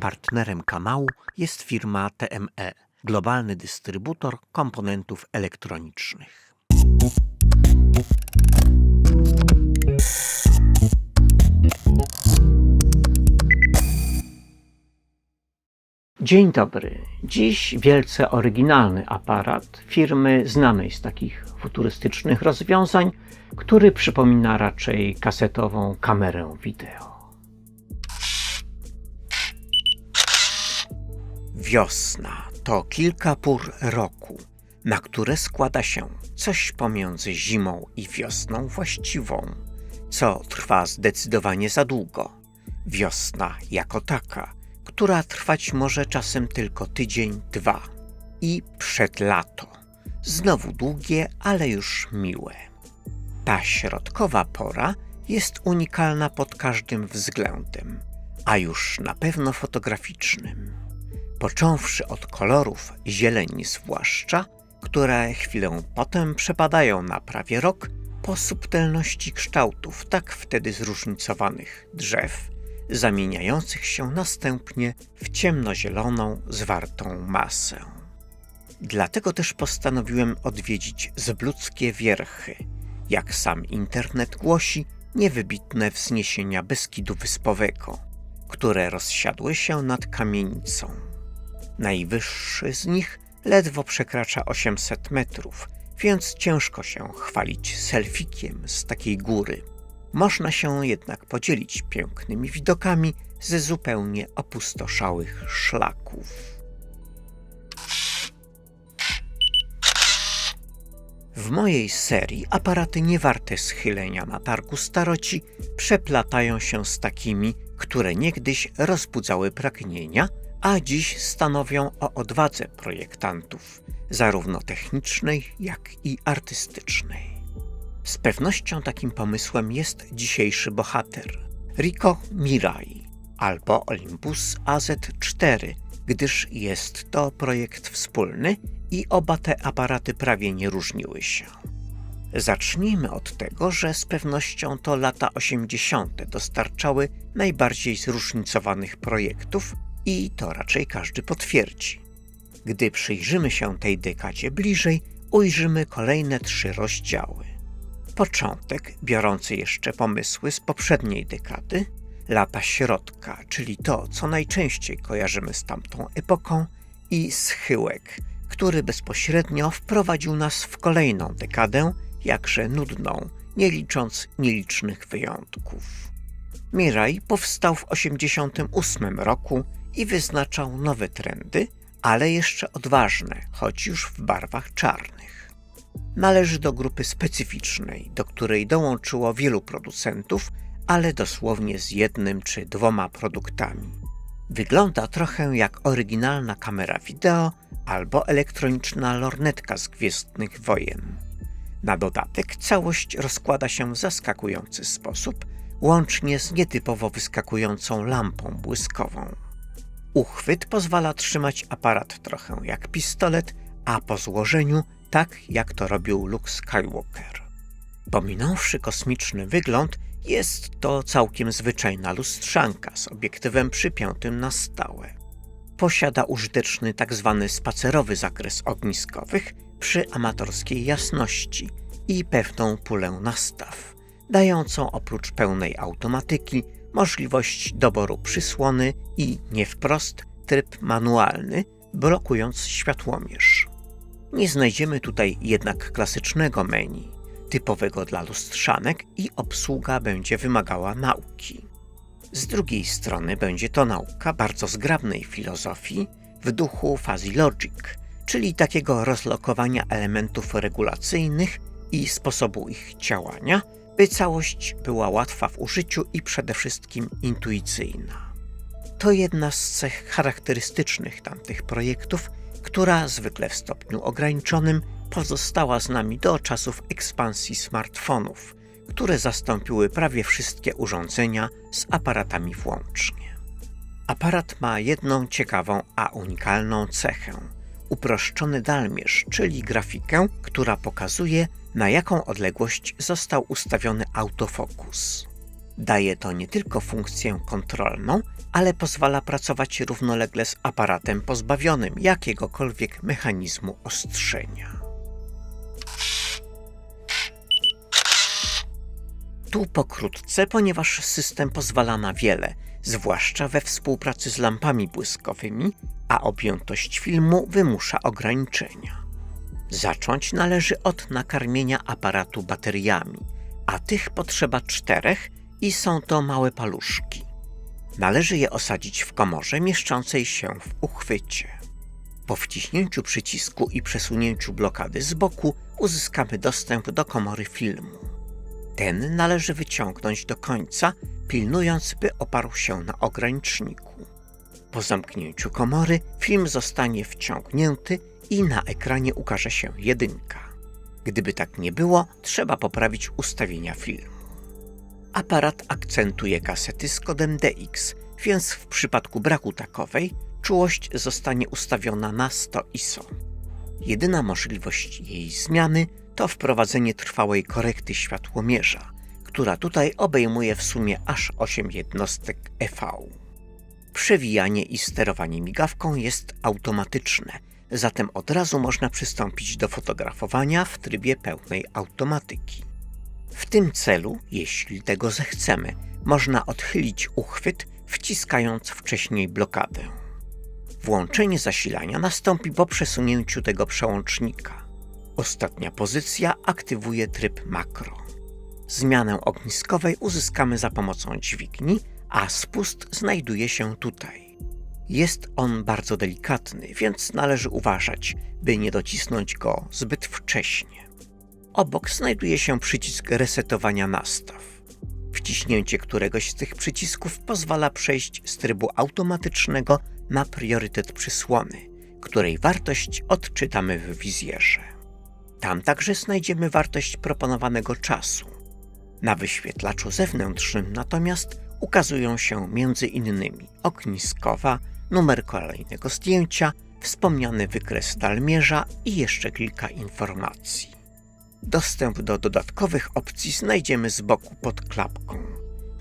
Partnerem kanału jest firma TME, globalny dystrybutor komponentów elektronicznych. Dzień dobry. Dziś wielce oryginalny aparat firmy znanej z takich futurystycznych rozwiązań, który przypomina raczej kasetową kamerę wideo. Wiosna to kilka pór roku, na które składa się coś pomiędzy zimą i wiosną właściwą, co trwa zdecydowanie za długo. Wiosna jako taka, która trwać może czasem tylko tydzień, dwa. I przed lato. Znowu długie, ale już miłe. Ta środkowa pora jest unikalna pod każdym względem, a już na pewno fotograficznym. Począwszy od kolorów zieleni zwłaszcza, które chwilę potem przepadają na prawie rok, po subtelności kształtów tak wtedy zróżnicowanych drzew, zamieniających się następnie w ciemnozieloną, zwartą masę. Dlatego też postanowiłem odwiedzić Zbludzkie Wierchy, jak sam internet głosi, niewybitne wzniesienia Beskidu Wyspowego, które rozsiadły się nad kamienicą. Najwyższy z nich ledwo przekracza 800 metrów, więc ciężko się chwalić selfikiem z takiej góry. Można się jednak podzielić pięknymi widokami ze zupełnie opustoszałych szlaków. W mojej serii aparaty niewarte schylenia na targu staroci przeplatają się z takimi, które niegdyś rozbudzały pragnienia, a dziś stanowią o odwadze projektantów, zarówno technicznej, jak i artystycznej. Z pewnością takim pomysłem jest dzisiejszy bohater Rico Mirai albo Olympus AZ4, gdyż jest to projekt wspólny i oba te aparaty prawie nie różniły się. Zacznijmy od tego, że z pewnością to lata 80. dostarczały najbardziej zróżnicowanych projektów i to raczej każdy potwierdzi. Gdy przyjrzymy się tej dekadzie bliżej, ujrzymy kolejne trzy rozdziały. Początek, biorący jeszcze pomysły z poprzedniej dekady, lata środka, czyli to, co najczęściej kojarzymy z tamtą epoką, i schyłek, który bezpośrednio wprowadził nas w kolejną dekadę, jakże nudną, nie licząc nielicznych wyjątków. Miraj powstał w 1988 roku i wyznaczał nowe trendy, ale jeszcze odważne, choć już w barwach czarnych. Należy do grupy specyficznej, do której dołączyło wielu producentów, ale dosłownie z jednym czy dwoma produktami. Wygląda trochę jak oryginalna kamera wideo albo elektroniczna lornetka z Gwiezdnych Wojen. Na dodatek całość rozkłada się w zaskakujący sposób, łącznie z nietypowo wyskakującą lampą błyskową. Uchwyt pozwala trzymać aparat trochę jak pistolet, a po złożeniu tak jak to robił Luke Skywalker. Pominąwszy kosmiczny wygląd, jest to całkiem zwyczajna lustrzanka z obiektywem przypiętym na stałe. Posiada użyteczny tzw. Tak spacerowy zakres ogniskowych przy amatorskiej jasności i pewną pulę nastaw, dającą oprócz pełnej automatyki możliwość doboru przysłony i nie wprost tryb manualny, blokując światłomierz. Nie znajdziemy tutaj jednak klasycznego menu, typowego dla lustrzanek i obsługa będzie wymagała nauki. Z drugiej strony będzie to nauka bardzo zgrabnej filozofii w duchu fuzzy logic, czyli takiego rozlokowania elementów regulacyjnych i sposobu ich działania, by całość była łatwa w użyciu i przede wszystkim intuicyjna. To jedna z cech charakterystycznych tamtych projektów, która zwykle w stopniu ograniczonym pozostała z nami do czasów ekspansji smartfonów, które zastąpiły prawie wszystkie urządzenia z aparatami włącznie. Aparat ma jedną ciekawą, a unikalną cechę uproszczony dalmierz, czyli grafikę, która pokazuje, na jaką odległość został ustawiony autofokus. Daje to nie tylko funkcję kontrolną, ale pozwala pracować równolegle z aparatem pozbawionym jakiegokolwiek mechanizmu ostrzenia. Tu pokrótce, ponieważ system pozwala na wiele, zwłaszcza we współpracy z lampami błyskowymi, a objętość filmu wymusza ograniczenia. Zacząć należy od nakarmienia aparatu bateriami, a tych potrzeba czterech i są to małe paluszki. Należy je osadzić w komorze mieszczącej się w uchwycie. Po wciśnięciu przycisku i przesunięciu blokady z boku uzyskamy dostęp do komory filmu. Ten należy wyciągnąć do końca, pilnując, by oparł się na ograniczniku. Po zamknięciu komory film zostanie wciągnięty i na ekranie ukaże się jedynka. Gdyby tak nie było, trzeba poprawić ustawienia filmu. Aparat akcentuje kasety z kodem DX, więc w przypadku braku takowej czułość zostanie ustawiona na 100 ISO. Jedyna możliwość jej zmiany to wprowadzenie trwałej korekty światłomierza, która tutaj obejmuje w sumie aż 8 jednostek EV. Przewijanie i sterowanie migawką jest automatyczne, zatem od razu można przystąpić do fotografowania w trybie pełnej automatyki. W tym celu, jeśli tego zechcemy, można odchylić uchwyt, wciskając wcześniej blokadę. Włączenie zasilania nastąpi po przesunięciu tego przełącznika. Ostatnia pozycja aktywuje tryb makro. Zmianę ogniskowej uzyskamy za pomocą dźwigni, a spust znajduje się tutaj. Jest on bardzo delikatny, więc należy uważać, by nie docisnąć go zbyt wcześnie. Obok znajduje się przycisk resetowania nastaw. Wciśnięcie któregoś z tych przycisków pozwala przejść z trybu automatycznego na priorytet przysłony, której wartość odczytamy w wizjerze. Tam także znajdziemy wartość proponowanego czasu. Na wyświetlaczu zewnętrznym natomiast ukazują się innymi ogniskowa, numer kolejnego zdjęcia, wspomniany wykres dalmierza i jeszcze kilka informacji. Dostęp do dodatkowych opcji znajdziemy z boku pod klapką.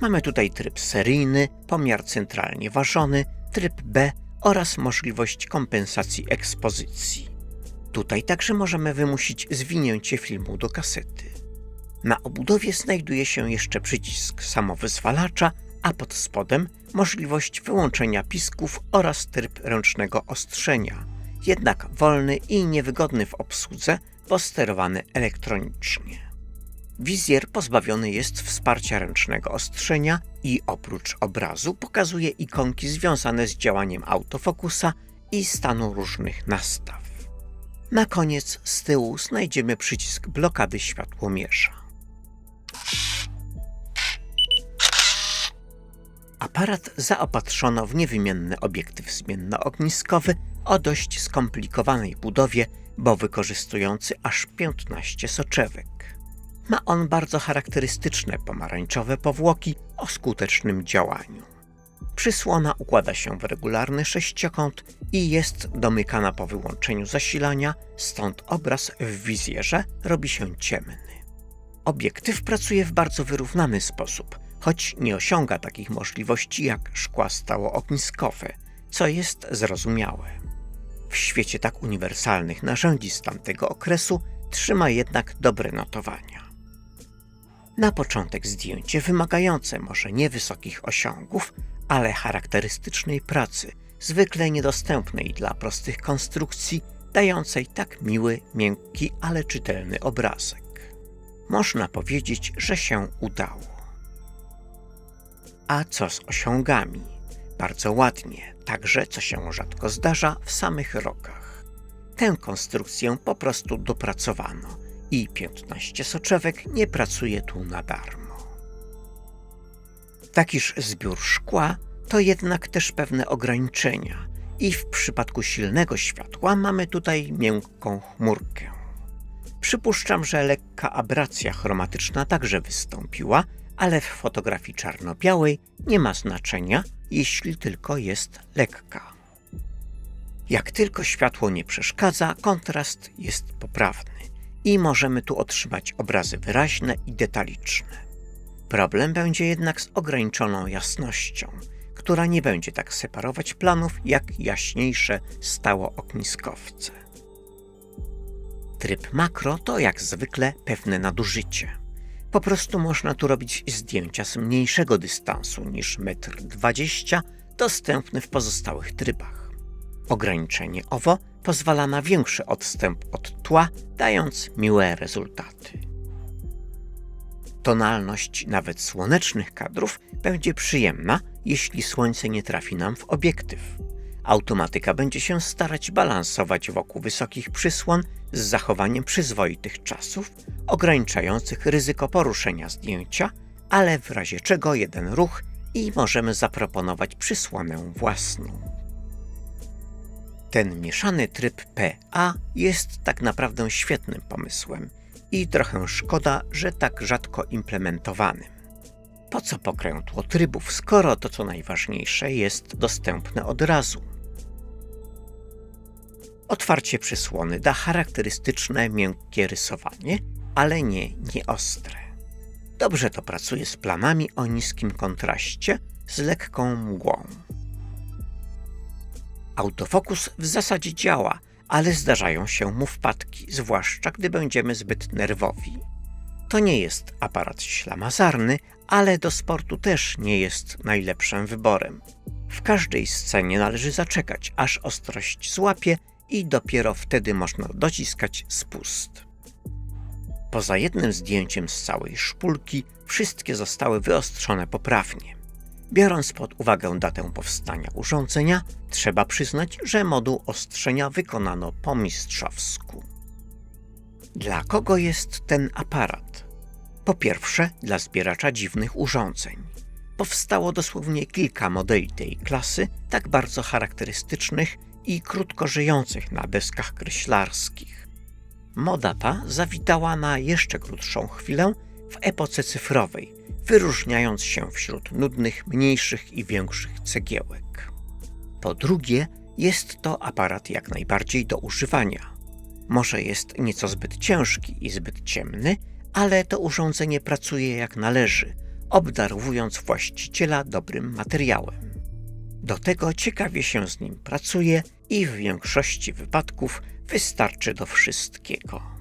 Mamy tutaj tryb seryjny, pomiar centralnie ważony, tryb B oraz możliwość kompensacji ekspozycji. Tutaj także możemy wymusić zwinięcie filmu do kasety. Na obudowie znajduje się jeszcze przycisk samowyzwalacza, a pod spodem możliwość wyłączenia pisków oraz tryb ręcznego ostrzenia, jednak wolny i niewygodny w obsłudze, bo sterowany elektronicznie. Wizjer pozbawiony jest wsparcia ręcznego ostrzenia i oprócz obrazu pokazuje ikonki związane z działaniem autofokusa i stanu różnych nastaw. Na koniec z tyłu znajdziemy przycisk blokady światłomierza. Aparat zaopatrzono w niewymienny obiektyw zmiennoogniskowy o dość skomplikowanej budowie, bo wykorzystujący aż 15 soczewek. Ma on bardzo charakterystyczne pomarańczowe powłoki o skutecznym działaniu. Przysłona układa się w regularny sześciokąt i jest domykana po wyłączeniu zasilania, stąd obraz w wizjerze robi się ciemny. Obiektyw pracuje w bardzo wyrównany sposób, choć nie osiąga takich możliwości jak szkła stałoogniskowe, co jest zrozumiałe. W świecie tak uniwersalnych narzędzi z tamtego okresu trzyma jednak dobre notowania. Na początek zdjęcie wymagające może niewysokich osiągów, ale charakterystycznej pracy, zwykle niedostępnej dla prostych konstrukcji, dającej tak miły, miękki, ale czytelny obrazek. Można powiedzieć, że się udało. A co z osiągami? Bardzo ładnie, także co się rzadko zdarza w samych rokach. Tę konstrukcję po prostu dopracowano i 15 soczewek nie pracuje tu na darmo. Takiż zbiór szkła to jednak też pewne ograniczenia i w przypadku silnego światła mamy tutaj miękką chmurkę. Przypuszczam, że lekka abracja chromatyczna także wystąpiła, ale w fotografii czarno-białej nie ma znaczenia, jeśli tylko jest lekka. Jak tylko światło nie przeszkadza, kontrast jest poprawny i możemy tu otrzymać obrazy wyraźne i detaliczne. Problem będzie jednak z ograniczoną jasnością, która nie będzie tak separować planów jak jaśniejsze stałoogniskowce. Tryb makro to jak zwykle pewne nadużycie. Po prostu można tu robić zdjęcia z mniejszego dystansu niż 1,20 m dostępny w pozostałych trybach. Ograniczenie owo pozwala na większy odstęp od tła, dając miłe rezultaty. Tonalność nawet słonecznych kadrów będzie przyjemna, jeśli słońce nie trafi nam w obiektyw. Automatyka będzie się starać balansować wokół wysokich przysłon z zachowaniem przyzwoitych czasów, ograniczających ryzyko poruszenia zdjęcia, ale w razie czego jeden ruch i możemy zaproponować przysłonę własną. Ten mieszany tryb PA jest tak naprawdę świetnym pomysłem i trochę szkoda, że tak rzadko implementowanym. Po co pokrętło trybów, skoro to co najważniejsze jest dostępne od razu? Otwarcie przysłony da charakterystyczne miękkie rysowanie, ale nie nieostre. Dobrze to pracuje z planami o niskim kontraście z lekką mgłą. Autofokus w zasadzie działa, ale zdarzają się mu wpadki, zwłaszcza gdy będziemy zbyt nerwowi. To nie jest aparat ślamazarny, ale do sportu też nie jest najlepszym wyborem. W każdej scenie należy zaczekać, aż ostrość złapie i dopiero wtedy można dociskać spust. Poza jednym zdjęciem z całej szpulki, wszystkie zostały wyostrzone poprawnie. Biorąc pod uwagę datę powstania urządzenia, trzeba przyznać, że moduł ostrzenia wykonano po mistrzowsku. Dla kogo jest ten aparat? Po pierwsze, dla zbieracza dziwnych urządzeń. Powstało dosłownie kilka modeli tej klasy, tak bardzo charakterystycznych i krótko żyjących na deskach kreślarskich. Moda ta zawitała na jeszcze krótszą chwilę w epoce cyfrowej, wyróżniając się wśród nudnych, mniejszych i większych cegiełek. Po drugie, jest to aparat jak najbardziej do używania. Może jest nieco zbyt ciężki i zbyt ciemny, ale to urządzenie pracuje jak należy, obdarowując właściciela dobrym materiałem. Do tego ciekawie się z nim pracuje i w większości wypadków wystarczy do wszystkiego.